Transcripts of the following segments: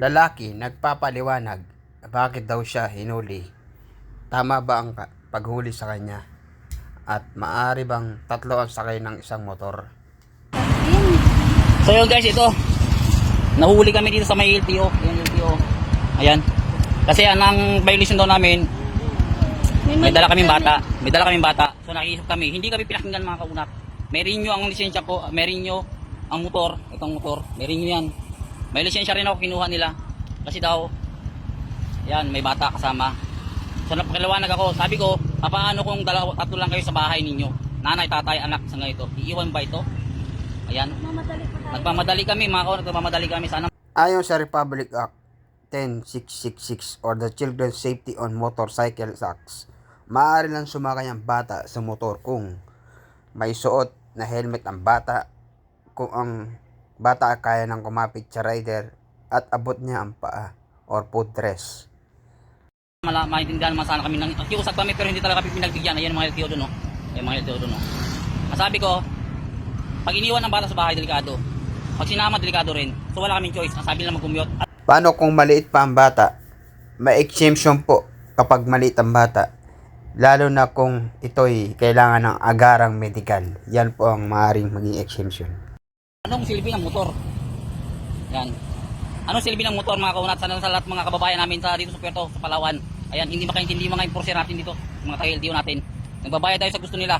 lalaki nagpapaliwanag bakit daw siya hinuli. Tama ba ang paghuli sa kanya? At maari bang tatlo ang sakay ng isang motor? So yun guys, ito. Nahuli kami dito sa may LTO. Yung LTO. Ayan. Kasi ang ang violation daw namin, may dala kaming bata. May dala kaming bata. So nakiisip kami. Hindi kami pinakinggan mga kaunat. May renew ang lisensya ko. May renew ang motor. Itong motor. May renew yan. May lisensya rin ako kinuha nila. Kasi daw, yan, may bata kasama. So napakiliwanag ako. Sabi ko, paano kung dalawa, tatlo lang kayo sa bahay ninyo? Nanay, tatay, anak sa ito. Iiwan ba ito? Ayan. Mamadali pa tayo. Nagmamadali kami mga kaunat. Nagmamadali kami. Sana Ayon sa Republic Act 10666 or the Children's Safety on Motorcycles Acts, maaari lang sumakay ang bata sa motor kung may suot na helmet ang bata, kung ang bata ay kaya nang kumapit sa rider at abot niya ang paa or footrest. mala maintindihan naman sana kami nang kiusap kami pero hindi talaga kami pinagbigyan ayan mga LTO doon no ayan mga LTO doon no masabi ko pag iniwan ang bata sa bahay delikado pag sinama delikado rin so wala kaming choice ang sabi nila mag-commute at Paano kung maliit pa ang bata? May exemption po kapag maliit ang bata. Lalo na kung ito'y kailangan ng agarang medical. Yan po ang maaaring maging exemption. Anong silbi ng motor? Yan. Anong silbi ng motor mga kaunat sana sa lahat mga kababayan namin sa dito sa Puerto sa Palawan? Ayan hindi makaintindi mga enforcer natin dito mga LTO natin? Nagbabayad tayo sa gusto nila.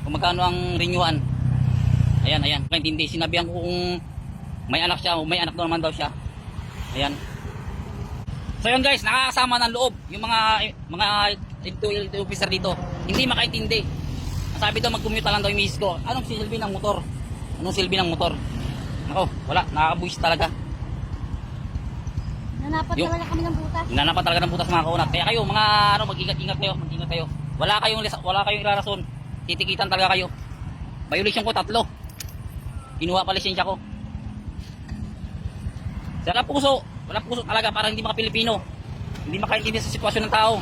Kung magkano ang renewal ayan ayan. Makaintindi sinabihan ko kung may anak siya o may anak daw naman daw siya. Ayan. So yun guys nakakasama ng loob yung mga mga LTO officer dito. Hindi makaintindi. Sabi daw mag-commute lang daw yung misis ko. Anong silbi ng motor anong silbi ng motor ako wala nakakabuhis talaga Nanapat Yung- talaga kami ng butas. Nanapa talaga ng butas mga kaunat. Kaya kayo, mga ano, mag-ingat-ingat kayo, mag-ingat kayo. Wala kayong lis- wala kayong irarason. Titikitan talaga kayo. Violation ko tatlo. Kinuha pa lisensya ko. Wala puso. Wala puso talaga para hindi maka Pilipino. Hindi makaintindi sa sitwasyon ng tao.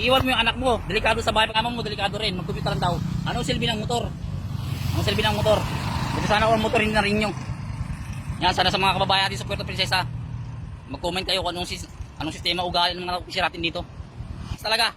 Iiwan mo yung anak mo. Delikado sa bahay. Pag mo, delikado rin. Mag-computer lang daw. Anong silbi ng motor? Anong silbi ng motor? Buti sana kung ang motor hindi na rin yung. Yan, sana sa mga kababayan natin sa Puerto Princesa mag-comment kayo kung anong, anong sistema ugali ng mga natin dito. Talaga,